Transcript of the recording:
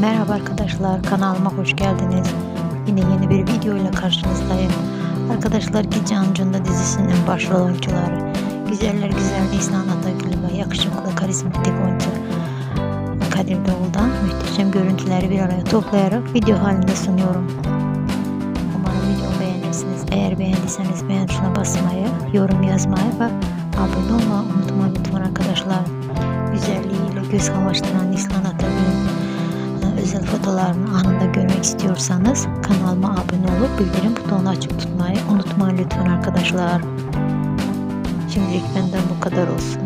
Merhaba arkadaşlar kanalıma hoş geldiniz. Yine yeni bir video ile karşınızdayım. Arkadaşlar Gece Amcunda dizisinin başrol oyuncuları Güzeller Güzel Neslihan Atagül ve yakışıklı karizmatik oyuncu Kadir Doğul'dan muhteşem görüntüleri bir araya toplayarak video halinde sunuyorum. Umarım videomu beğenirsiniz. Eğer beğendiyseniz beğen tuşuna basmayı, yorum yazmayı ve abone olmayı unutmayın lütfen arkadaşlar. Güzelliğiyle göz kamaştıran Neslihan Atagül'ün özel fotolarını anında görmek istiyorsanız kanalıma abone olup bildirim butonunu açık tutmayı unutmayın lütfen arkadaşlar. Şimdilik benden bu kadar olsun.